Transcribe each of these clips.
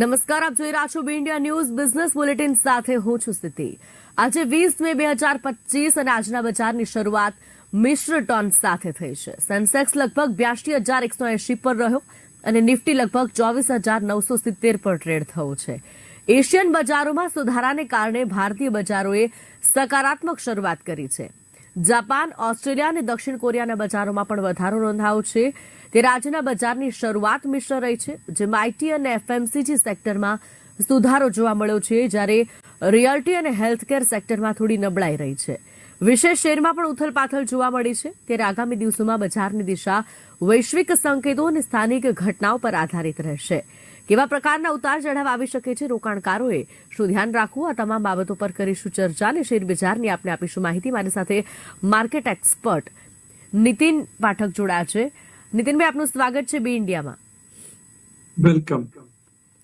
નમસ્કાર, આપ જોઈ રહ્યા છો ઇન્ડિયા ન્યૂઝ. બિઝનેસ બુલેટિન સાથે હું છું સ્થિતિ આજે વીસ મે બે હજાર પચીસ અને આજના બજારની શરૂઆત મિશ્ર ટોન સાથે થઈ છે. સેન્સેક્સ લગભગ બ્યાસી હજાર એકસો એંશી પર રહ્યો અને નિફ્ટી લગભગ ચોવીસ હજાર નવસો સિત્તેર પર ટ્રેડ થયો છે. એશિયન બજારોમાં સુધારાને કારણે ભારતીય બજારોએ સકારાત્મક શરૂઆત કરી છે. જાપાન, ઓસ્ટ્રેલિયા અને દક્ષિણ કોરિયાના બજારોમાં પણ વધારો નોંધાયો છે. તે રાજ્યના બજારની શરૂઆત મિશ્ર રહી છે, જેમાં આઈટી અને એફએમસીજી સેક્ટરમાં સુધારો જોવા મળ્યો છે, જ્યારે રિયલ્ટી અને હેલ્થકેર સેક્ટરમાં થોડી નબળાઈ રહી છે. વિશેષ શેરમાં પણ ઉથલપાથલ જોવા મળી છે ત્યારે આગામી દિવસોમાં બજારની દિશા વૈશ્વિક સંકેતો અને સ્થાનિક ઘટનાઓ પર આધારિત રહેશે. કેવા પ્રકારના ઉતાર ચઢાવ આવી શકે છે રોકાણકારોએ? શું ધ્યાન રાખવું? આ તમામ બાબતો પર કરીશું ચર્ચા અને શેરબજારની આપને આપીશું માહિતી. મારી સાથે માર્કેટ એક્સપર્ટ નીતિન પાઠક જોડાયા છે. નીતિનભાઈ, આપનું સ્વાગત છે બી ઇન્ડિયામાં. વેલકમ.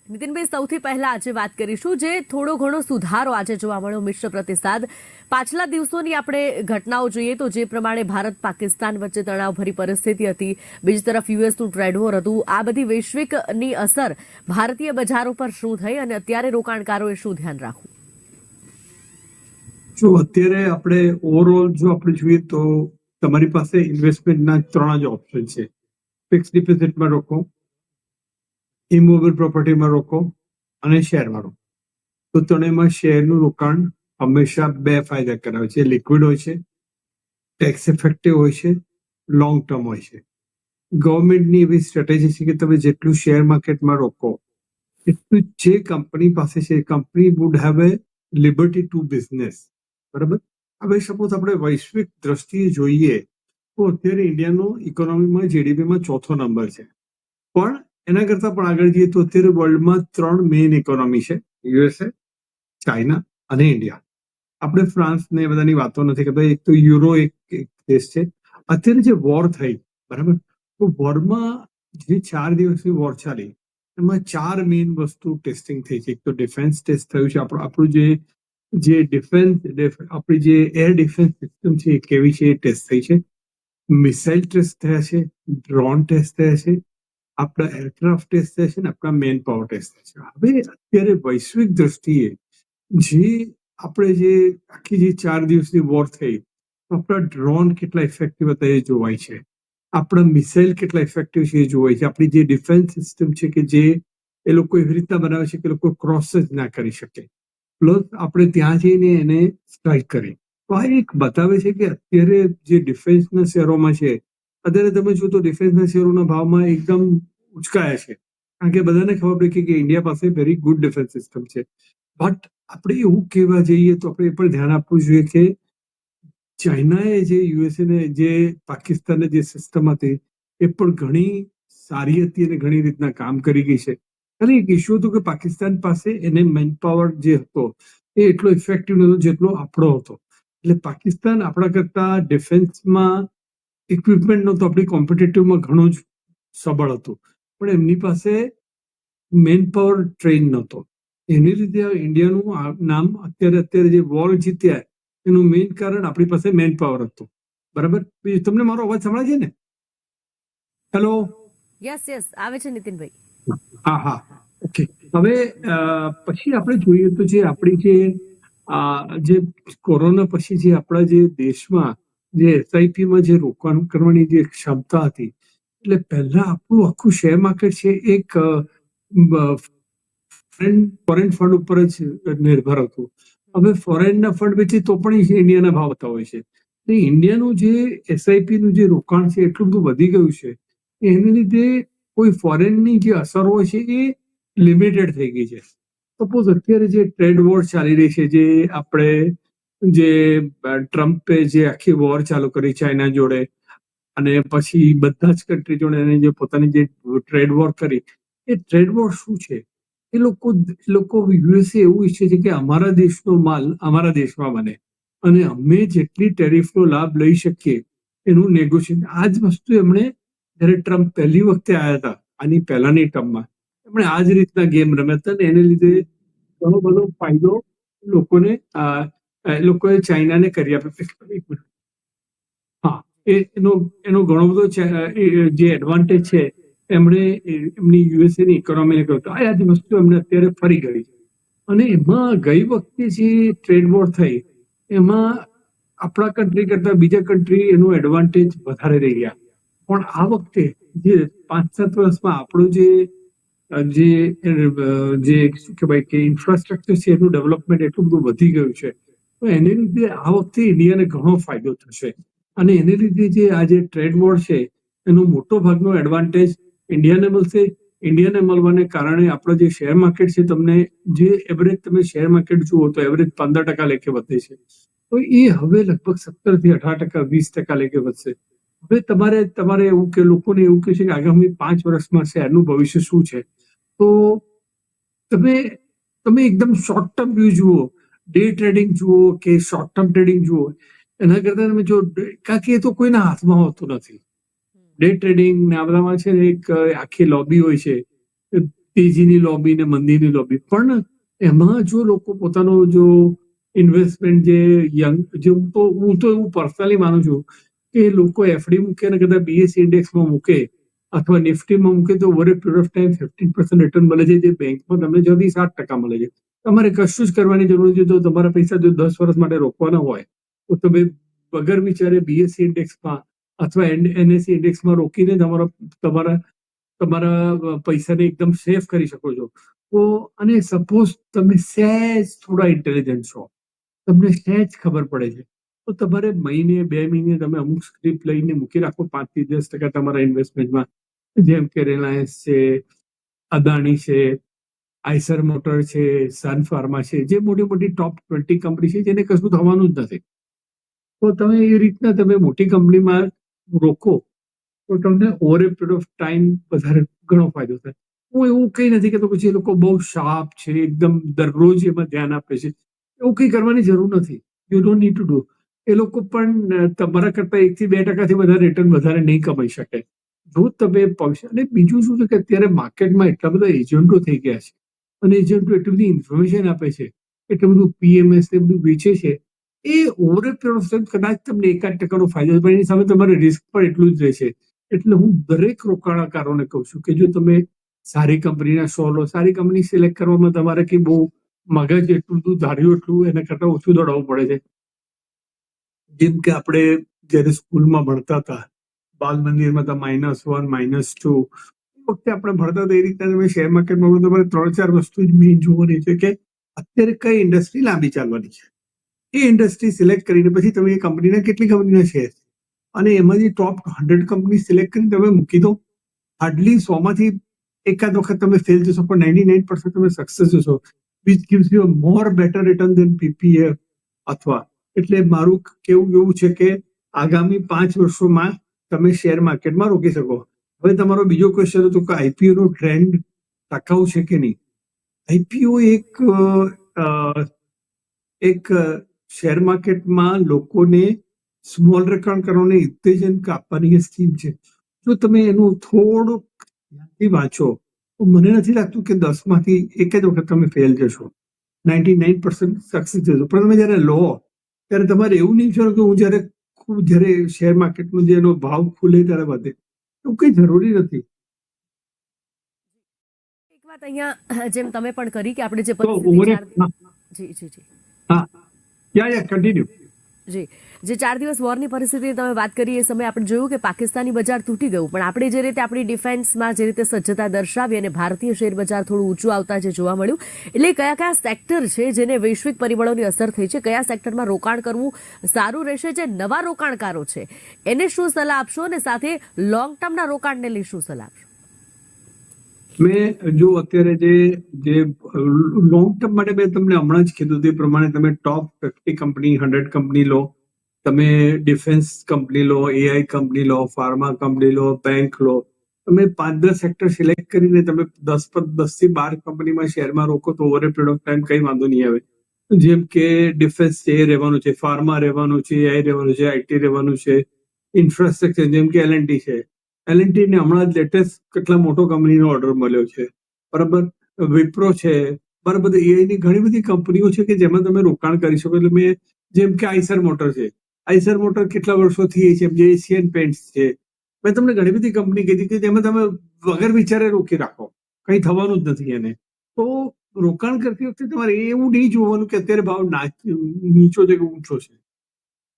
નીતિનભાઈ, સૌથી પહેલા આજે વાત કરીશું જે થોડો ઘણો સુધારો આજે જોવા મળ્યો મિશ્ર પ્રતિસાદ. પાછલા દિવસોની આપણે ઘટનાઓ જોઈએ તો જે પ્રમાણે ભારત પાકિસ્તાન વચ્ચે તણાવભરી પરિસ્થિતિ હતી, બીજી તરફ યુએસનું ટ્રેડ વોર હતું, આ બધી વૈશ્વિકની અસર ભારતીય બજારો પર શું થઈ અને અત્યારે રોકાણકારોએ શું ધ્યાન રાખવું? જો અત્યારે આપણે ઓવરઓલ જો આપણે જોઈએ તો તમારી પાસે ઇન્વેસ્ટમેન્ટના ત્રણ જ ઓપ્શન છે. ફિક્સ ડિપોઝિટમાં રોકો ઇમોબિલ પ્રોપર્ટીમાં રોકો અને શેરમાં રોકો તો ત્રણેયમાં શેરનું રોકાણ હંમેશા બે ફાયદા કરાવે છે. લિક્વિડ હોય છે ટેક્સ ઇફેક્ટિવ હોય છે લોંગ ટર્મ હોય છે. ગવર્મેન્ટની એવી સ્ટ્રેટેજી છે કે તમે જેટલું શેર માર્કેટમાં રોકો, એટલું જે કંપની પાસે છે company would have a liberty to business બરાબર? હવે સપોઝ આપણે વૈશ્વિક દ્રષ્ટિએ જોઈએ, તો અત્યારે ઇન્ડિયાનો ઇકોનોમીમાં જીડીપીમાં ચોથો નંબર છે. પણ એના કરતા પણ આગળ જઈએ તો અત્યારે વર્લ્ડમાં ત્રણ મેઇન ઇકોનોમી છે. યુએસએ ચાઇના અને ઇન્ડિયા આપણે ફ્રાન્સ ને બધાની વાતો નથી કરતા. એક તો યુરો એક દેશ છે. અત્યારે જે વોર થઈ, બરાબર? તો વોરમાં જે ચાર દિવસની વોર ચાલી, એમાં ચાર મેઇન વસ્તુ ટેસ્ટિંગ થઈ છે. એક તો ડિફેન્સ ટેસ્ટ થયું છે. આપણું આપણું જે જે ડિફેન્સ આપણી જે એર ડિફેન્સ સિસ્ટમ છે એ કેવી છે એ ટેસ્ટ થઈ છે. મિસાઇલ ટેસ્ટ થયા છે. ડ્રોન ટેસ્ટ થયા છે. આપણા એરક્રાફ્ટ ટેસ્ટ થાય છે ને આપણા મેન પાવર ટેસ્ટ થાય છે હવે અત્યારે વૈશ્વિક દ્રષ્ટિએ જે આપણે જે આખી જે ચાર દિવસની વોર થઈ આપણા ડ્રોન કેટલા ઇફેક્ટિવ હતા એ જોવાય છે. આપણા મિસાઇલ કેટલા ઇફેક્ટિવ છે એ જોવાય છે. આપણી જે ડિફેન્સ સિસ્ટમ છે કે જે એ લોકો એવી રીતના બનાવે છે કે લોકો ક્રોસ જ ના કરી શકે. પ્લસ આપણે ત્યાં જઈને એને સ્ટ્રાઇક કરી. તો આ એક બતાવે છે કે અત્યારે જે ડિફેન્સના શહેરોમાં છે અત્યારે તમે જો તો ડિફેન્સના શેરોના ભાવમાં એકદમ ઉચકાયા છે. કારણ કે બધાને ખબર પડી કે ઇન્ડિયા પાસે વેરી ગુડ ડિફેન્સ સિસ્ટમ છે. બટ આપણે એવું કહેવા જઈએ તો આપણે એ પણ ધ્યાન આપવું જોઈએ કે ચાઇનાએ જે યુએસએ ને જે પાકિસ્તાનને જે સિસ્ટમ હતી, એ પણ ઘણી સારી હતી અને ઘણી રીતના કામ કરી ગઈ છે. અને એક ઇસ્યુ હતો કે પાકિસ્તાન પાસે એને મેન પાવર જે હતો, એ એટલો ઇફેક્ટિવ નહોતો જેટલો આપણો હતો. એટલે પાકિસ્તાન આપણા કરતા ડિફેન્સમાં ઇક્વિપમેન્ટ તો આપણી કોમ્પિટેટિવમાં ઘણું જ સબળ હતું. પણ એમની પાસે મેન પાવર ટ્રેન નહોતો. એની લીધે ઇન્ડિયાનું નામ અત્યારે અત્યારે જે વોર જીત્યા એનું મેઇન કારણ આપણી પાસે મેન પાવર હતું. બરાબર? તમને મારો અવાજ સંભળાય છે ને? હેલો યસ યસ આવે છે નીતિનભાઈ. હા હા. ઓકે હવે પછી આપણે જોઈએ તો જે આપણી જે જે કોરોના પછી જે આપણા જે દેશમાં જે એસઆઈપીમાં જે રોકાણ કરવાની જે ક્ષમતા હતી, એટલે પહેલા આપણું આખું શેર માર્કેટ છે એક ફોરેન ફંડ ઉપર જ નિર્ભર હતું. હવે ફોરેનના ફંડ વેચી તો પણ ઇન્ડિયાના ભાવ આવતા હોય છે. ઇન્ડિયાનું જે એસઆઈપી નું જે રોકાણ છે, એટલું બધું વધી ગયું છે, એને લીધે કોઈ ફોરેનની જે અસર હોય છે એ લિમિટેડ થઈ ગઈ છે. સપોઝ અત્યારે જે ટ્રેડ વોર ચાલી રહી છે, જે આપણે જે ટ્રમ્પે જે આખી વોર ચાલુ કરી ચાઇના જોડે અને પછી બધા જ કન્ટ્રી જોડે એને જે પોતાની જે ટ્રેડ વોર કરી, એ ટ્રેડ વોર શું છે? એ લોકો લોકો યુએસએ એવું ઈચ્છે છે કે અમારા દેશનો માલ અમારા દેશમાં બને અને અમે જેટલી ટેરિફનો લાભ લઈ શકીએ એનું નેગોશિયન આ જ વસ્તુ એમણે જ્યારે ટ્રમ્પ પહેલી વખતે આવ્યા હતા, આની પહેલાની ટર્મમાં, એમણે આ જ રીતના ગેમ રમ્યા હતા ને એને લીધે ઘણો બધો ફાયદો લોકોને એ લોકોએ ચાઇનાને કરી આપ્યો એક મિનિટ. હા એનો એનો ઘણો બધો જે એડવાન્ટેજ છે, એમણે એમની યુએસએ ની ઇકોનોમીને કહ્યું આ જ વસ્તુ એમને અત્યારે ફરી ગઈ છે. અને એમાં ગઈ વખતે જે ટ્રેડ વોર થઈ, એમાં આપણા કન્ટ્રી કરતા બીજા કન્ટ્રી એનું એડવાન્ટેજ વધારે રહી ગયા. પણ આ વખતે જે પાંચ સાત વર્ષમાં આપણું જે જે જે શું કહેવાય કે ઇન્ફ્રાસ્ટ્રક્ચર છે, એનું ડેવલપમેન્ટ એટલું બધું વધી ગયું છે. તો એને લીધે આ વખતે ઇન્ડિયાને ઘણો ફાયદો થશે. અને એને લીધે જે આ જે ટ્રેડ વોર છે, એનો મોટો ભાગનો એડવાન્ટેજ ઇન્ડિયાને મળશે. ઇન્ડિયાને મળવાને કારણે આપણો જે શેર માર્કેટ છે, તમને જે એવરેજ તમે શેર માર્કેટ જુઓ તો એવરેજ પંદર ટકા લેખે વધે છે. તો એ હવે લગભગ સત્તરથી અઢાર ટકા, વીસ ટકા લેખે વધશે. હવે તમારે તમારે એવું કે, લોકોને એવું કહે છે કે આગામી પાંચ વર્ષમાં શેરનું ભવિષ્ય શું છે? તો તમે તમે એકદમ શોર્ટ ટર્મ વ્યૂ જુઓ. ડે ટ્રેડિંગ જુઓ કે શોર્ટ ટર્મ ટ્રેડિંગ જુઓ એના કરતા તમે જો કારણ કે એ તો કોઈના હાથમાં હોતું નથી. ડે ટ્રેડિંગ ને આ બધામાં છે એક આખી લોબી હોય છે. તેજીની લોબી ને મંદીની લોબી પણ એમાં જો લોકો પોતાનો જો ઇન્વેસ્ટમેન્ટ જે યંગ જે હું તો હું તો એવું પર્સનલી માનું છું કે લોકો એફડી મૂકે ને કદાચ બીએસસી ઇન્ડેક્સમાં મૂકે અથવા નિફ્ટીમાં મૂકે તો over a period of time fifteen percent return મળે છે. જે બેંકમાં તમને જલ્દી સાત ટકા મળે છે. તમારે કશું જ કરવાની જરૂર નથી. જો તમારા પૈસા જો દસ વર્ષ માટે રોકવાના હોય, તો તમે વગર વિચારે બીએસસી ઇન્ડેક્સમાં અથવા એનએસસી ઇન્ડેક્સમાં રોકીને તમારા તમારા તમારા પૈસાને એકદમ સેફ કરી શકો છો. તો અને સપોઝ તમે સહેજ થોડા ઇન્ટેલિજન્ટ છો. તમને સહેજ ખબર પડે છે. તો તમારે મહિને, બે મહિને તમે અમુક સ્ક્રિપ્ટ લઈને મૂકી રાખો. પાંચથી દસ ટકા તમારા ઇન્વેસ્ટમેન્ટમાં જેમ કે રિલાયન્સ છે અદાણી છે આઈસર મોટર છે, સન ફાર્મા છે, જે મોટી મોટી ટોપ ટ્વેન્ટી કંપની છે, જેને કશું થવાનું જ નથી. તો તમે એ રીતના તમે મોટી કંપનીમાં રોકો, તો તમને over a period of time વધારે ઘણો ફાયદો થાય. હું એવું કંઈ નથી કે પછી એ લોકો બહુ શાર્પ છે, એકદમ દરરોજ એમાં ધ્યાન આપે છે. એવું કંઈ કરવાની જરૂર નથી. You don't need to do એ લોકો પણ તમારા કરતા એકથી બે ટકાથી વધારે રિટર્ન વધારે નહીં કમાઈ શકે. જો તમે પક્ષ અને બીજું શું છે કે અત્યારે માર્કેટમાં એટલા બધા એજન્ટો થઈ ગયા છે. અને એજન્ટો એટલી બધી ઇન્ફોર્મેશન આપે છે, એટલું બધું પીએમએસ ને બધું વેચે છે, એ ઓવર પીરિયડ ઓફ ટાઈમ કદાચ તમને એકાદ ટકાનો ફાયદો પણ એની સામે તમારે રિસ્ક પણ એટલું જ રહેશે. એટલે હું દરેક રોકાણકારોને કહું છું કે જો તમે સારી કંપનીના શો લો, સારી કંપની સિલેક્ટ કરવામાં તમારે કે બહુ મગજ એટલું બધું ધાર્યું, એટલું એના કરતાં ઓછું દોડાવવું પડે છે. જેમ કે આપણે જ્યારે સ્કૂલમાં ભણતા હતા, બાલ મંદિરમાં હતા માઇનસ વન માઇનસ ટુ વખતે આપણે ભણતા હતા, એ રીતના તમે શેર માર્કેટમાં તમારે ત્રણ ચાર વસ્તુ જ મેઇન જોવાની છે કે અત્યારે કઈ ઇન્ડસ્ટ્રી લાંબી ચાલવાની છે. એ ઇન્ડસ્ટ્રી સિલેક્ટ કરીને પછી તમે એ કંપનીના કેટલી કંપનીના શેર અને એમાંથી ટોપ હંડ્રેડ કંપની સિલેક્ટ કરીને તમે મૂકી દો હાર્ડલી સોમાંથી એકાદ વખત તમે ફેલ જશો, પણ નાઇન્ટી નાઇન પર્સન્ટ તમે સક્સેસ જશો which gives you more better return than PPF અથવા. એટલે મારું કેવું એવું છે કે આગામી પાંચ વર્ષોમાં તમે શેર માર્કેટમાં રોકી શકો. હવે તમારો બીજો ક્વેશ્ચન હતો કે આઈપીઓ નો ટ્રેન્ડ ટકાઉ છે કે નહીં? આઈપીઓ એક એક શેર માર્કેટમાં લોકોને સ્મોલ રોકાણ કરવાને ઉત્તેજન આપવાની સ્કીમ છે. જો તમે એનું થોડુંક ધ્યાનથી વાંચો, તો મને નથી લાગતું કે દસમાંથી એક જ વખત તમે ફેલ જશો. નાઇન્ટી નાઇન પર્સન્ટ સક્સેસ જશો. પણ તમે જ્યારે લો, ત્યારે તમારે એવું નહીં વિચારો કે હું જ્યારે ખૂબ જ્યારે શેર માર્કેટનો જેનો ભાવ ખુલે ત્યારે વધે. એવું કંઈ જરૂરી નથી. એક વાત અહીંયા જેમ તમે પણ કરી કે આપણે જે જી જી જી. હા. યા યા કન્ટિન્યુ જી. જે ચાર દિવસ વોરની પરિસ્થિતિ તમે વાત કરી એ સમયે આપણે જોયું કે પાકિસ્તાની બજાર તૂટી ગયું. પણ આપણે જે રીતે આપણી ડિફેન્સમાં જે રીતે સજ્જતા દર્શાવી અને ભારતીય શેર બજાર થોડું ઊંચું આવતા જે જોવા મળ્યું, એટલે કયા કયા સેક્ટર છે જેને વૈશ્વિક પરિબળોની અસર થઈ છે, કયા સેક્ટરમાં રોકાણ કરવું સારું રહેશે, જે નવા રોકાણકારો છે, એને શું સલાહ આપશો અને સાથે લોંગ ટર્મના રોકાણને લઈ શું સલાહ આપશો? મેં જો અત્યારે જે જે લોંગ ટર્મ માટે મેં તમને હમણાં જ કીધું તે પ્રમાણે તમે top fifty company hundred company લો તમે ડિફેન્સ કંપની લો એઆઈ કંપની લો, ફાર્મા કંપની લો, બેંક લો, તમે પાંચ દસ સેક્ટર સિલેક્ટ કરીને તમે દસ પર દસથી બાર કંપનીમાં શેરમાં રોકો તો over a period of time કઈ વાંધો નહીં આવે. જેમ કે ડિફેન્સ એ રહેવાનું છે, ફાર્મા રહેવાનું છે એઆઈ રહેવાનું છે આઈટી રહેવાનું છે ઇન્ફ્રાસ્ટ્રક્ચર જેમ કે એલએનટી છે. એલએનટી ને હમણાં જ લેટેસ્ટ કેટલા મોટો કંપનીનો ઓર્ડર મળ્યો છે. બરાબર? વિપ્રો છે. બરાબર? એઆઈ ની ઘણી બધી કંપનીઓ છે કે જેમાં તમે રોકાણ કરી શકો. એટલે મેં જેમ કે આઈસર મોટર છે. આઈસર મોટર કેટલા વર્ષોથી એ છે? જે એશિયન પેન્ટ્સ છે. મેં તમને ઘણી બધી કંપની કીધી કે જેમાં તમે વગર વિચારે રોકી રાખો. કંઈ થવાનું જ નથી એને. તો રોકાણ કરતી વખતે તમારે એવું નહીં જોવાનું કે અત્યારે ભાવ નાચ- છે કે ઊંચો છે.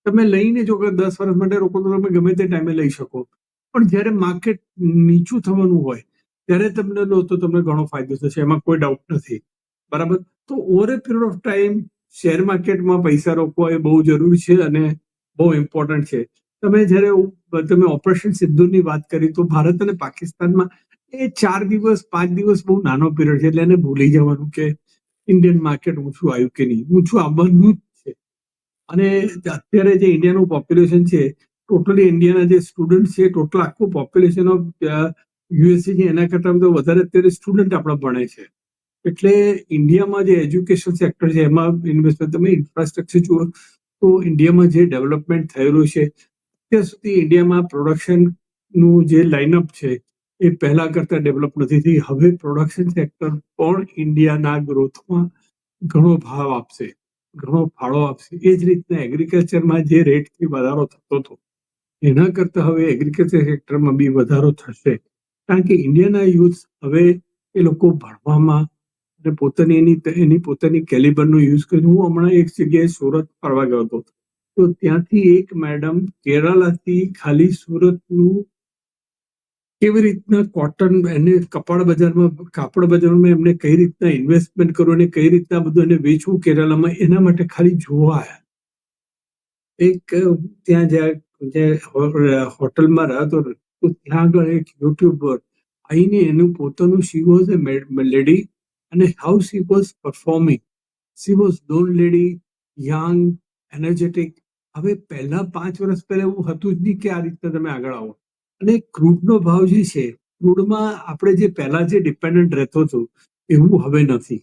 તમે લઈને જો દસ વર્ષ માટે રોકો તો તમે ગમે તે ટાઈમે લઈ શકો. પણ જ્યારે માર્કેટ નીચું થવાનું હોય, ત્યારે તમને લો તો તમને ઘણો ફાયદો થશે. એમાં કોઈ ડાઉટ નથી. બરાબર? તો over a period of time share માર્કેટમાં પૈસા રોકવા એ બહુ જરૂરી છે અને બહુ ઇમ્પોર્ટન્ટ છે. તમે જ્યારે તમે ઓપરેશન સિદ્ધુની વાત કરી, તો ભારત અને પાકિસ્તાનમાં એ ચાર દિવસ, પાંચ દિવસ બહુ નાનો પીરિયડ છે, એટલે એને ભૂલી જવાનું કે ઇન્ડિયન માર્કેટ ઊંચું આવ્યું કે નહીં. ઊંચું આવવાનું જ છે. અને અત્યારે જે ઇન્ડિયાનું પોપ્યુલેશન છે ટોટલી ઇન્ડિયાના જે સ્ટુડન્ટ છે, ટોટલ આખું પોપ્યુલેશન ઓફ યુએસસી છે, એના કરતાં તો વધારે અત્યારે સ્ટુડન્ટ આપણા ભણે છે. એટલે ઇન્ડિયામાં જે એજ્યુકેશન સેક્ટર છે, એમાં ઇન્વેસ્ટમેન્ટ તમે ઇન્ફ્રાસ્ટ્રક્ચર જુઓ તો ઇન્ડિયામાં જે ડેવલપમેન્ટ થયેલું છે, અત્યાર સુધી ઇન્ડિયામાં પ્રોડક્શનનું જે લાઇનઅપ છે, એ પહેલા કરતા ડેવલપ નથી થઈ. હવે પ્રોડક્શન સેક્ટર પણ ઇન્ડિયાના ગ્રોથમાં ઘણો ભાવ આપશે, ઘણો ફાળો આપશે. એ જ રીતના એગ્રીકલ્ચરમાં જે રેટથી વધારો થતો હતો, એના કરતા હવે એગ્રીકલ્ચર સેક્ટરમાં બી વધારો થશે. કારણ કે ઇન્ડિયાના યુથ હવે એ લોકો ભણવામાં અને પોતાની એની એની પોતાની કેલિબરનો યુઝ કરે હું હમણાં એક જગ્યાએ સુરત ફરવા ગયો હતો. તો ત્યાંથી એક મેડમ કેરાલાથી ખાલી સુરતનું કેવી રીતના કોટન એને કપડ બજારમાં, કાપડ બજારમાં એમને કઈ રીતના ઇન્વેસ્ટમેન્ટ કરવું અને કઈ રીતના બધું એને વેચવું કેરાલામાં, એના માટે ખાલી જોવા એક ત્યાં જ્યાં જે હોટલમાં રહ્યો હતો ત્યાં આગળ એક યુટ્યુબર આવીને એનું પોતાનું શી વોઝ એ લેડી અને how she was performing she was done lady young energetic હવે પહેલા પાંચ વર્ષ પહેલા એવું હતું જ નહીં કે આ રીતના તમે આગળ આવો. અને ક્રૂડનો ભાવ જે છે, ક્રૂડમાં આપણે જે પહેલા જે ડિપેન્ડન્ટ રહેતો હતો, એવું હવે નથી.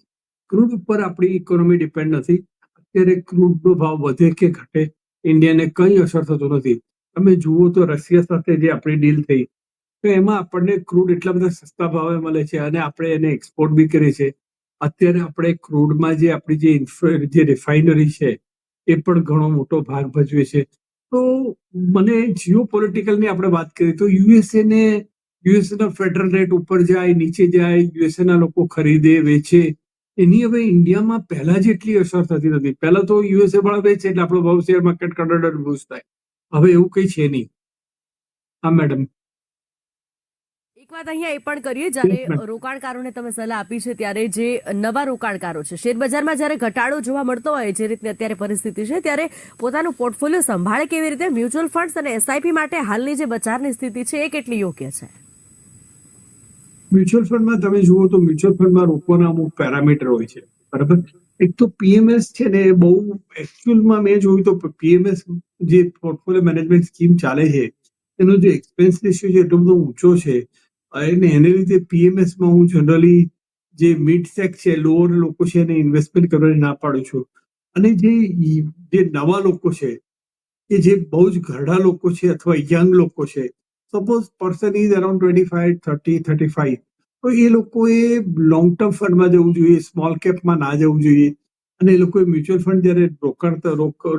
ક્રૂડ ઉપર આપણી ઇકોનોમી ડિપેન્ડ નથી. અત્યારે ક્રૂડનો ભાવ વધે કે ઘટે ઇન્ડિયાને કંઈ અસર થતું નથી. તમે જુઓ તો રશિયા સાથે જે આપણી ડીલ થઈ તો એમાં આપણને ક્રૂડ એટલા બધા સસ્તા ભાવે મળે છે અને આપણે એને એક્સપોર્ટ બી કરીએ છીએ. અત્યારે આપણે ક્રૂડમાં જે આપણી જે જે રિફાઇનરી છે, એ પણ ઘણો મોટો ભાગ ભજવે છે. તો મને જીઓ પોલિટિકલની આપણે વાત કરીએ તો યુએસએ ને યુએસએ ના ફેડરલ રેટ ઉપર જાય, નીચે જાય યુએસએ ના લોકો ખરીદે, વેચે. એની હવે ઇન્ડિયામાં પહેલા જેટલી અસર થતી નથી. પહેલા તો યુએસએ વાળા વેચે એટલે આપણો ભાવ શેર માર્કેટ કડડ બૂસ્ટ થાય. હવે એવું કઈ છે નહીં. હા મેડમ વાત અહીંયા એ પણ કરીએ જ્યારે રોકાણકારોને તમે સલાહ આપી છે ત્યારે જે નવા રોકાણકારો છે શેરબજારમાં જ્યારે ઘટાડો જોવા મળતો હોય જે રીતની અત્યારે પરિસ્થિતિ છે ત્યારે પોતાનું પોર્ટફોલિયો સંભાળે કેવી રીતે? મ્યુચ્યુઅલ ફંડ્સ અને એસઆઈપી માટે હાલની જે બજારની સ્થિતિ છે એ કેટલી યોગ્ય છે? મ્યુચ્યુઅલ ફંડમાં તમે જુઓ તો મ્યુચ્યુઅલ ફંડમાં રોકવાના અમુક પેરામીટર હોય છે બરાબર? એક તો પીએમએસ છે ને બહુ એકચ્યુઅલમાં મેં જોયું તો પીએમએસ જે પોર્ટફોલિયો મેનેજમેન્ટ સ્કીમ ચાલે છે એનો જે એક્સપેન્સ રેશિયો છે એટલો બધો ઊંચો છે અને એને લીધે પીએમએસમાં હું જનરલી જે મિડ સેક છે લોઅર લોકો છે એને ઇન્વેસ્ટમેન્ટ કરવાની ના પાડું છું. અને જે જે નવા લોકો છે, કે જે બહુ જ ઘરડા લોકો છે અથવા યંગ લોકો છે suppose person is around twenty five thirty thirty five તો એ લોકોએ લોંગ ટર્મ ફંડમાં જવું જોઈએ સ્મોલ કેપમાં ના જવું જોઈએ. અને એ લોકોએ મ્યુચ્યુઅલ ફંડ જ્યારે રોકાણ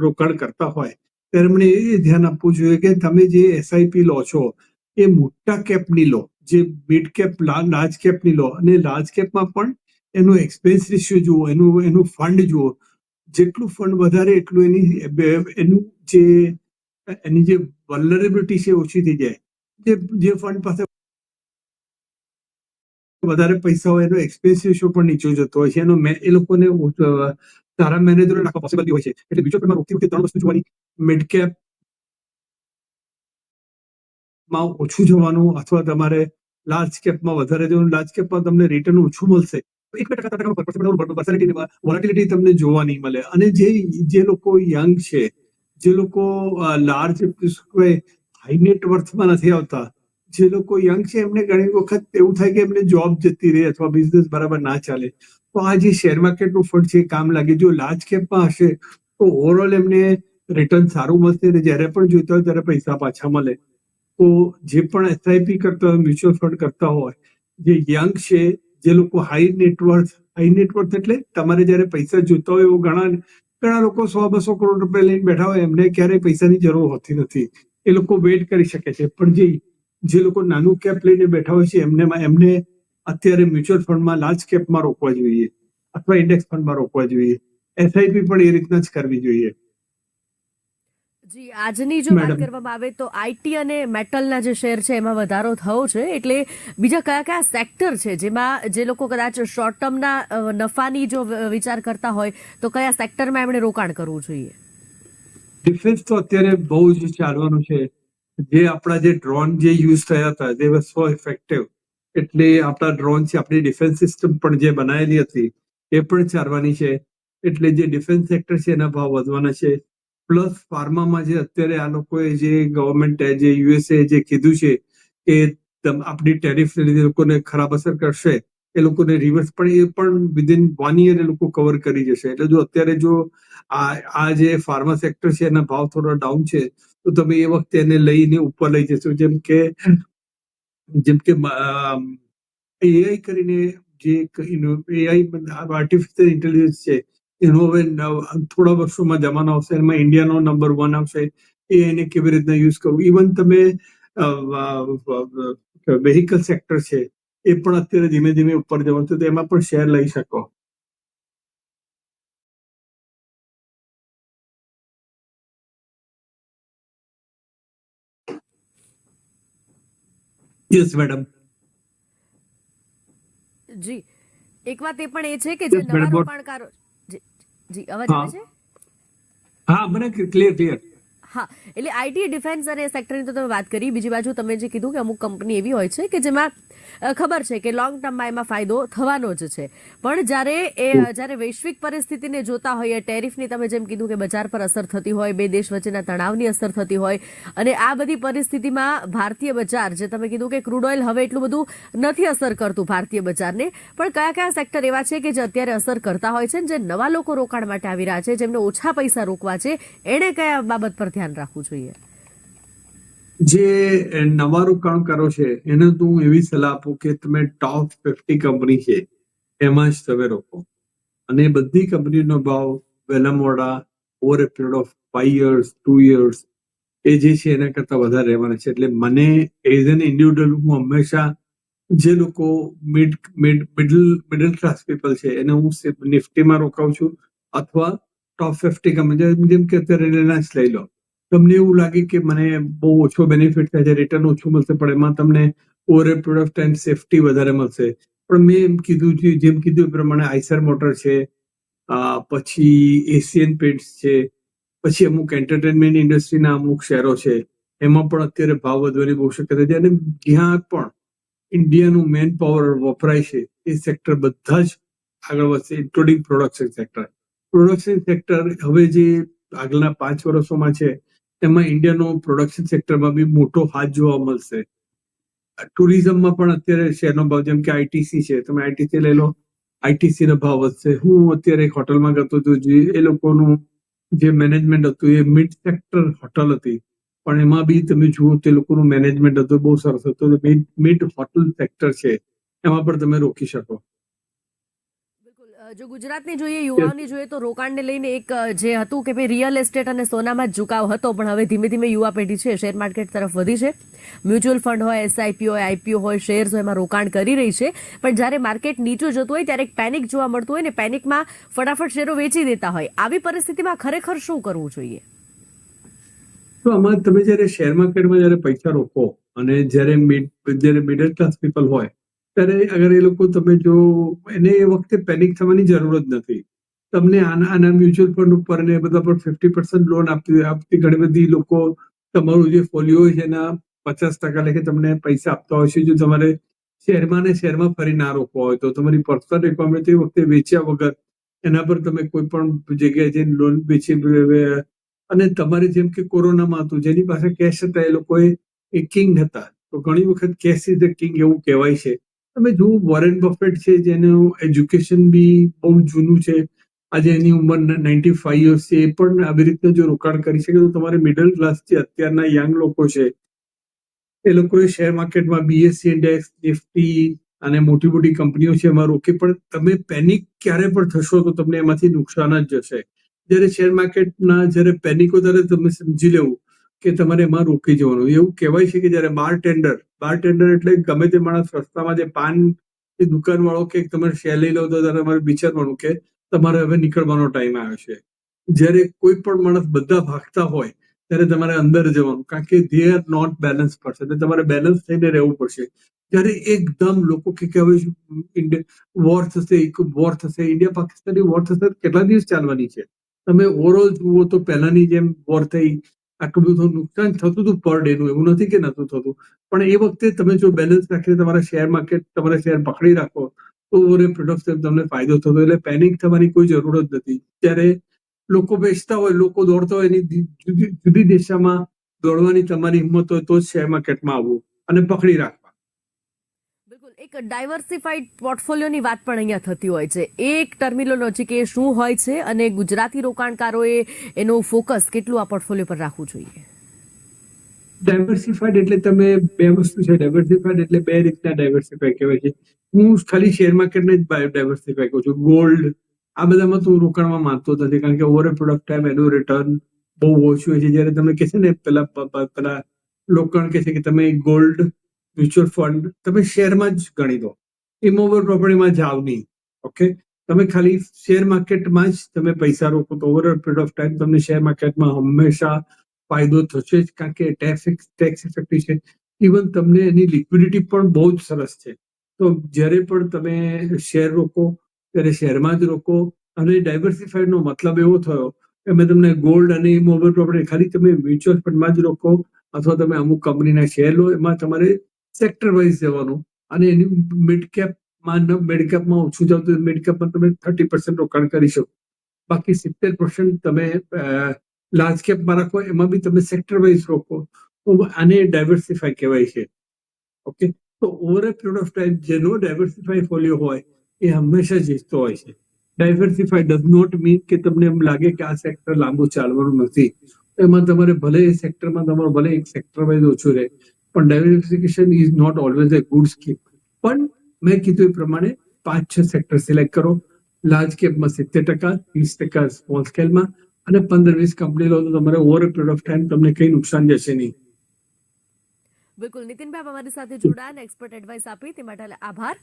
રોકાણ કરતા હોય, ત્યારે એમણે એ ધ્યાન આપવું જોઈએ કે તમે જે એસઆઈપી લો છો, એ મોટા કેપની લો. જે મિડ કેપ લાર્જ કેપની લો. અને લાર્જ કેપમાં પણ એનું એક્સપેન્સ રેશિયો જુઓ, એનું એનું ફંડ જુઓ. જેટલું ફંડ વધારે, એટલું એની એનું જે, એની જે વલનરેબિલિટી છે, ઓછી થઈ જાય. જે જે ફંડ પાસે વધારે પૈસા હોય, એનો એક્સપેન્સ રેશિયો પણ નીચો જતો હોય છે. એનો એ લોકોને સારા મેનેજરો નાખવા પોસિબલ હોય છે. એટલે મ્યુચ્યુઅલ ફંડમાં રોકતી વખતે ત્રણ વસ્તુ જોવાની. મિડ કેપમાં ઓછું જવાનું, અથવા તમારે લાર્જ કેપમાં વધારે જવાનું લાર્જ કેપમાં તમને રિટર્ન ઓછું મળશે. એક બે તમને જોવા નહીં મળે. અને જે જે લોકો યંગ છે, જે લોકો લાર્જ હાઈ નેટવર્થમાં નથી આવતા, જે લોકો યંગ છે, એમને ઘણી વખત એવું થાય કે એમને જોબ જતી રહે અથવા બિઝનેસ બરાબર ના ચાલે. તો આ જે શેર માર્કેટનું ફંડ છે કામ લાગે. જો લાર્જ કેપમાં હશે, તો ઓવરઓલ એમને રિટર્ન સારું મળશે અને જ્યારે પણ જોઈતા હોય ત્યારે પૈસા પાછા મળે. તો જે પણ એસઆઈપી કરતા હોય મ્યુચ્યુઅલ ફંડ કરતા હોય, જે યંગ છે, જે લોકો હાઈ નેટવર્થ હાઈ નેટવર્થ એટલે તમારે જ્યારે પૈસા જોતા હોય એવો ઘણા ઘણા લોકો સો બસો કરોડ રૂપિયા લઈને બેઠા હોય, એમને ક્યારેય પૈસાની જરૂર હોતી નથી. એ લોકો વેઇટ કરી શકે છે. પણ જે જે લોકો નાનું કેપ લઈને બેઠા હોય છે, એમને એમને અત્યારે મ્યુચ્યુઅલ ફંડમાં લાર્જ કેપમાં રોકવા જોઈએ, અથવા ઇન્ડેક્સ ફંડમાં રોકવા જોઈએ. એસઆઈપી પણ એ રીતના જ કરવી જોઈએ. જી આજની જો વાત કરવામાં આવે તો આઈટી અને મેટલના જે શેર છે એમાં વધારો થયો છે. એટલે બીજા કયા કયા સેક્ટર છે જેમાં જે લોકો કદાચ શોર્ટ ટર્મના નફાની જો વિચાર કરતા હોય તો કયા સેક્ટરમાં એમણે રોકાણ કરવું જોઈએ? ડિફેન્સ તો અત્યારે બહુ જ ચાલવાનું છે. જે આપણા જે ડ્રોન જે યુઝ થયા હતા તે વર સો ઇફેક્ટિવ એટલે આપણા ડ્રોન છે આપણી ડિફેન્સ સિસ્ટમ પણ જે બનાવેલી હતી એ પણ ચાલવાની છે. એટલે જે ડિફેન્સ સેક્ટર છે એના ભાવ વધવાના છે. પ્લસ ફાર્મામાં જે અત્યારે આ લોકોએ જે ગવર્મેન્ટ જે યુએસએ જે કીધું છે કે આપણી ટેરિફ લીધે લોકોને ખરાબ અસર કરશે, એ લોકોને રિવર્સ પણ એ પણ વિધિન વન યર એ લોકો કવર કરી જશે. એટલે જો અત્યારે જો આ આ જે ફાર્મા સેક્ટર છે એના ભાવ થોડો ડાઉન છે, તો તમે એ વખતે એને લઈને ઉપર લઈ જશો. જેમ કે જેમ કે એઆઈ કરીને જે એઆઈ આર્ટિફિશિયલ ઇન્ટેલિજન્સ છે એનો હવે થોડા વર્ષોમાં જમાનો આવશે એમાં ઇન્ડિયાનો નંબર વન આવશે એ એને કેવી રીતના યુઝ કરવું? ઇવન તમે વેહિકલ સેક્ટર છે એ પણ અત્યારે ધીમે ધીમે ઉપર જવાનું છે તો એમાં પણ શેર લઈ શકો. યસ મેડમ જી. એક વાત એ પણ એ છે કે જે નવા રોકાણકારો જી અવાજ આવે છે? હા મને ક્લિયર ક્લિયર હા, એટલે આઈટી ડિફેન્સ અને સેક્ટરની તો તમે વાત કરી. બીજી બાજુ તમે જે કીધું કે અમુક કંપની એવી હોય છે કે જેમાં ખબર છે કે લોંગ ટર્મમાં એમાં ફાયદો થવાનો જ છે. પણ જ્યારે એ જ્યારે વૈશ્વિક પરિસ્થિતિને જોતા હોઈએ, ટેરિફની તમે જેમ કીધું કે બજાર પર અસર થતી હોય, બે દેશ વચ્ચેના તણાવની અસર થતી હોય, અને આ બધી પરિસ્થિતિમાં ભારતીય બજાર, જે તમે કીધું કે ક્રૂડ ઓઇલ હવે એટલું બધું નથી અસર કરતું ભારતીય બજારને, પણ કયા કયા સેક્ટર એવા છે કે જે અત્યારે અસર કરતા હોય છે જે નવા લોકો રોકાણ માટે આવી રહ્યા છે, જેમને ઓછા પૈસા રોકવા છે, એણે કયા બાબત પર ધ્યાન રાખવું જોઈએ. જે નવા રોકાણ કરો છે, એને તો હું એવી સલાહ આપું કે તમે ટોપ ફિફ્ટી કંપની છે, એમાં જ તમે રોકો. અને બધી કંપનીનો ભાવ વહેલા મોડા over a period of five years two years એ જે છે એના કરતા વધારે રહેવાના છે. એટલે મને એઝ એન ઇન્ડિવિડ્યુઅલ હું હંમેશા જે લોકો mid mid middle middle class people છે, એને હું નિફ્ટીમાં રોકાઉં છું, અથવા ટોપ ફિફ્ટી કંપની જેમ કે અત્યારે રિલાયન્સ લઈ લો. તમને એવું લાગે કે મને બહુ ઓછો બેનિફિટ થાય છે રિટર્ન ઓછું મળશે, પણ એમાં તમને over period of time safety વધારે મળશે. પણ મેં એમ કીધું છે, જેમ કીધું એ પ્રમાણે આઈસર મોટર છે પછી એશિયન પેન્ટ્સ છે, પછી અમુક એન્ટરટેનમેન્ટ ઇન્ડસ્ટ્રીના અમુક શેરો છે, એમાં પણ અત્યારે ભાવ વધવાની બહુ શક્યતા છે અને જ્યાં પણ ઇન્ડિયાનું મેન પાવર વપરાય છે, એ સેક્ટર બધા જ આગળ વધશે including production sector production sector હવે જે આગળના પાંચ વર્ષોમાં છે એમાં ઇન્ડિયાનો પ્રોડક્શન સેક્ટરમાં બી મોટો હાથ જોવા મળશે. ટુરિઝમમાં પણ અત્યારે શેરનો ભાવ, જેમ કે આઈટીસી છે, તમે આઈટીસી લઈ લો આઈટીસી નો ભાવ વધશે. હું અત્યારે એક હોટલમાં ગતો હતો, જે એ લોકોનું જે મેનેજમેન્ટ હતું, એ મિડ સેક્ટર હોટલ હતી. પણ એમાં બી તમે જુઓ, તે લોકોનું મેનેજમેન્ટ હતું, બહુ સરસ હતું. મિડ મિડ હોટલ સેક્ટર છે. એમાં પણ તમે રોકી શકો. જો ગુજરાતની જોઈએ, યુવાઓની જોઈએ તો રોકાણને લઈને એક જે હતું કે ભાઈ રિયલ એસ્ટેટ અને સોનામાં જ ઝુકાવ હતો, પણ હવે ધીમે ધીમે યુવા પેઢી છે, શેર માર્કેટ તરફ વધી છે. મ્યુચ્યુઅલ ફંડ હોય એસઆઈપી હોય આઈપીઓ હોય શેર્સ હોય, એમાં રોકાણ કરી રહી છે. પણ જ્યારે માર્કેટ નીચું જતું હોય, ત્યારે એક પેનિક જોવા મળતું હોય ને પેનિકમાં ફટાફટ શેરો વેચી દેતા હોય. આવી પરિસ્થિતિમાં ખરેખર શું કરવું જોઈએ? તો આમાં તમે જ્યારે શેર માર્કેટમાં જ્યારે પૈસા રોકો અને જ્યારે મિડ જ્યારે મિડલ ક્લાસ પીપલ હોય ત્યારે અગર એ લોકો તમે જો એને એ વખતે પેનિક થવાની જરૂર જ નથી. તમને આના આના મ્યુચ્યુઅલ ફંડ ઉપર ને બધા પર ફિફ્ટી પર્સન્ટ લોન આપતી આપતી ઘણી બધી લોકો તમારું જે ફોલિયો છે એના પચાસ ટકા લેખે તમને પૈસા આપતા હોય છે. જો તમારે શહેરમાં ને શહેરમાં ફરી ના રોકવા હોય તો તમારી પર્સનલ રિક્વાયરમેન્ટ એ વખતે વેચ્યા વગર એના પર તમે કોઈ પણ જગ્યાએ જઈને લોન વેચી અને તમારે જેમ કે કોરોનામાં હતું, જેની પાસે કેશ હતા એ લોકોએ એ કિંગ હતા. તો ઘણી વખત કેશ ઇઝ ધ કિંગ એવું કહેવાય છે. તમે જુઓ વોરેન બફેટ છે, જેનું એજ્યુકેશન બી બહુ જૂનું છે. આજે એની ઉંમર નાઇન્ટી ફાઈવ યર્સ છે. એ પણ આવી રીતે જો રોકાણ કરી શકે તો તમારે મિડલ ક્લાસ જે અત્યારના યંગ લોકો છે, એ લોકોએ શેર માર્કેટમાં બીએસસી ઇન્ડેક્સ નિફ્ટી અને મોટી મોટી કંપનીઓ છે એમાં રોકે. પણ તમે પેનિક ક્યારે પણ થશો તો તમને એમાંથી નુકસાન જ જશે. જ્યારે શેર માર્કેટના જ્યારે પેનિકો ત્યારે તમે સમજી લેવું. કે તમારે એમાં રોકી જવાનું. એવું કહેવાય છે કે જ્યારે બાર ટેન્ડર બાર ટેન્ડર એટલે ગમે તે માણસ રસ્તામાં જે પાન એ દુકાન વાળો કે તમે શેર લઈ લો તો તમારે વિચારવાનું કે તમારે હવે નીકળવાનો ટાઈમ આવ્યો છે. જ્યારે કોઈ પણ માણસ બધા ભાગતા હોય, ત્યારે તમારે અંદર જવાનું. કારણ કે ધે આર નોટ બેલેન્સ પડશે એટલે તમારે બેલેન્સ થઈને રહેવું પડશે. ત્યારે એકદમ લોકો કે હવે વોર થશે વોર થશે, ઇન્ડિયા, પાકિસ્તાનની વોર થશે, કેટલા દિવસ ચાલવાની છે? તમે ઓવરઓલ જુઓ તો પહેલાની જેમ વોર થઈ આટલું બધું નુકસાન થતું હતું પર ડે નું, એવું નથી કે નતું થતું. પણ એ વખતે તમે જો બેલેન્સ રાખીને તમારા શેર માર્કેટ તમારા શેર પકડી રાખો, તો ઓવર પીરિયડ તમને ફાયદો થતો એટલે પેનિક થવાની કોઈ જરૂર જ નથી. ત્યારે લોકો વેચતા હોય, લોકો દોડતા હોય, એની જુદી જુદી દિશામાં દોડવાની તમારી હિંમત હોય, તો જ શેર માર્કેટમાં આવવું અને પકડી રાખવા એક ડાયવર્સિફાઈડ પોર્ટફોલિયોની વાત પણ અહીંયા થતી હોય છે. એક ટર્મિનોલોજી કે શું હોય છે અને ગુજરાતી રોકાણકારોએ એનો ફોકસ કેટલું આ પોર્ટફોલિયો પર રાખવું જોઈએ? ડાયવર્સિફાઈડ એટલે તમે બે વસ્તુ છે. ડાયવર્સિફાઈડ એટલે બે રીતના ડાયવર્સિફાઈ કહેવાય છે. હું ખાલી શેર માર્કેટને જ ડાયવર્સિફાઈ કહું છું. ગોલ્ડ આ બધામાં તો રોકાણમાં માનતો નથી કારણ કે ઓવર પ્રોડક્ટ ટાઈમ એનું રિટર્ન બહુ ઓછું હોય છે. જ્યારે તમે કહે છે ને, પેલા પેલા લોકોણ કહે છે કે તમે ગોલ્ડ મ્યુચ્યુઅલ ફંડ તમે શેરમાં જ ગણી દો. ઇમોવર પ્રોપર્ટીમાં જાવ નહીં. ઓકે? તમે ખાલી શેર માર્કેટમાં જ તમે પૈસા રોકો તો ઓવર પીરિયડ ઓફ ટાઈમ તમને શેર માર્કેટમાં હંમેશા ફાયદો થશે જ કારણ કે ટેક્સ ટેક્સ ઇફેક્ટિવ છે. ઇવન તમને એની લિક્વિડિટી પણ બહુ જ સરસ છે. તો જ્યારે પણ તમે શેર રોકો, ત્યારે શેરમાં જ રોકો અને ડાયવર્સિફાઈડનો મતલબ એવો થયો કે મેં તમને ગોલ્ડ અને મોબાઈલ પ્રોપર્ટી ખાલી તમે મ્યુચ્યુઅલ ફંડમાં જ રોકો અથવા તમે અમુક કંપનીના શેર લો, એમાં તમારે સેક્ટર વાઇઝ જવાનું. અને એની મિડ કેપમાં મિડ કેપમાં ઓછું જાવ તો મિડકેપમાં તમે થર્ટી પર્સન્ટ રોકાણ કરી શકો. બાકી સિત્તેર પર્સન્ટ તમે લાર્જ કેપમાં રાખો, એમાં બી તમે સેક્ટર વાઇઝ રોકો. તો આને ડાયવર્સિફાઈ કહેવાય છે. ઓકે? તો over a period of time જેનો ડાયવર્સિફાઈ ફોલિયો હોય, એ હંમેશા જીતતો હોય છે. ડાયવર્સિફાઈ ડઝ નોટ મીન કે તમને એમ લાગે કે આ સેક્ટર લાંબુ ચાલવાનું નથી. એમાં તમારે ભલે એ સેક્ટરમાં તમારે ભલે એક સેક્ટર વાઇઝ ઓછું રહે પણ diversification is not always a good scheme પણ મેં કીધું એ પ્રમાણે પાંચ છ સેક્ટર સિલેક્ટ કરો લાર્જ કેપમાં સિત્તેર ટકા ત્રીસ ટકા સ્મોલ સ્કેલમાં અને પંદર વીસ કંપની લો તો તમારે over a period of time તમને કઈ નુકસાન જશે નહીં. બિલકુલ. નીતિનભાઈ અમારી સાથે જોડાયા એક્સપર્ટ એડવાઇસ આપી. તે માટે આભાર.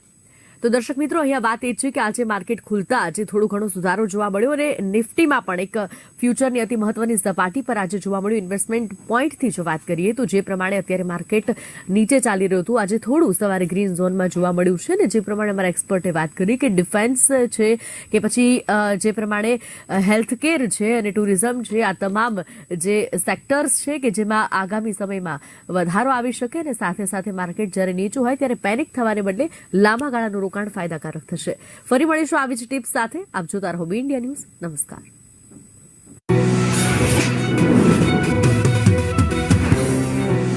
તો દર્શક મિત્રો, અહીંયા વાત એ છે કે આજે માર્કેટ ખુલતા આજે થોડું ઘણો સુધારો જોવા મળ્યો અને નિફ્ટીમાં પણ એક ફ્યુચરની અતિ મહત્વની સપાટી પર આજે જોવા મળ્યું. ઇન્વેસ્ટમેન્ટ પોઈન્ટથી જો વાત કરીએ તો જે પ્રમાણે અત્યારે માર્કેટ નીચે ચાલી રહ્યું હતું, આજે થોડું સવારે ગ્રીન ઝોનમાં જોવા મળ્યું છે ને જે પ્રમાણે અમારા એક્સપર્ટે વાત કરી કે ડિફેન્સ છે કે પછી જે પ્રમાણે હેલ્થ કેર છે અને ટુરિઝમ છે, આ તમામ જે સેક્ટર્સ છે કે જેમાં આગામી સમયમાં વધારો આવી શકે અને સાથે સાથે માર્કેટ જ્યારે નીચું હોય ત્યારે પેનિક થવાને બદલે લાંબા ગાળાનું રોકાણ ફાયદાકારક થશે. ફરી મળીશું આવી જ ટિપ્સ સાથે. આપ જોતા રહો બી ઇન્ડિયા ન્યૂઝ. નમસ્કાર.